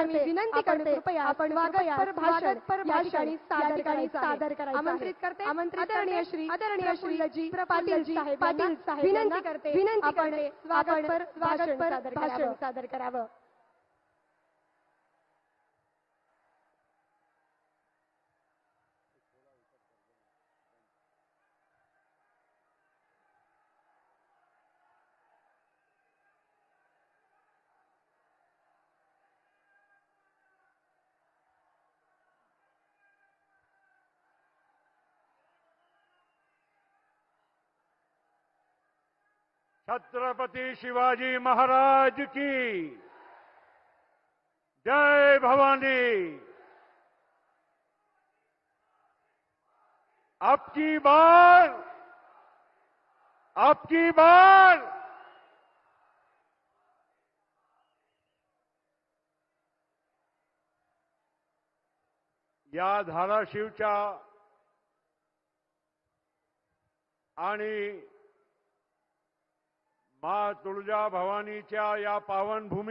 करते विनंती करते आपण पर भाषण पर ठिकाणी सादर करायचं आमंत्रित करते आदरणीय श्री आदरणीय श्रीजी पाटीलजी पाटील साहेब विनंती करते विनंती करते पर भाषण सादर करावं छत्रपति शिवाजी महाराज की जय भवानी आपकी बार आपकी बार या धाराशिवच्या आणि मा तुळजा भवानीच्या या पावन पावनभूमी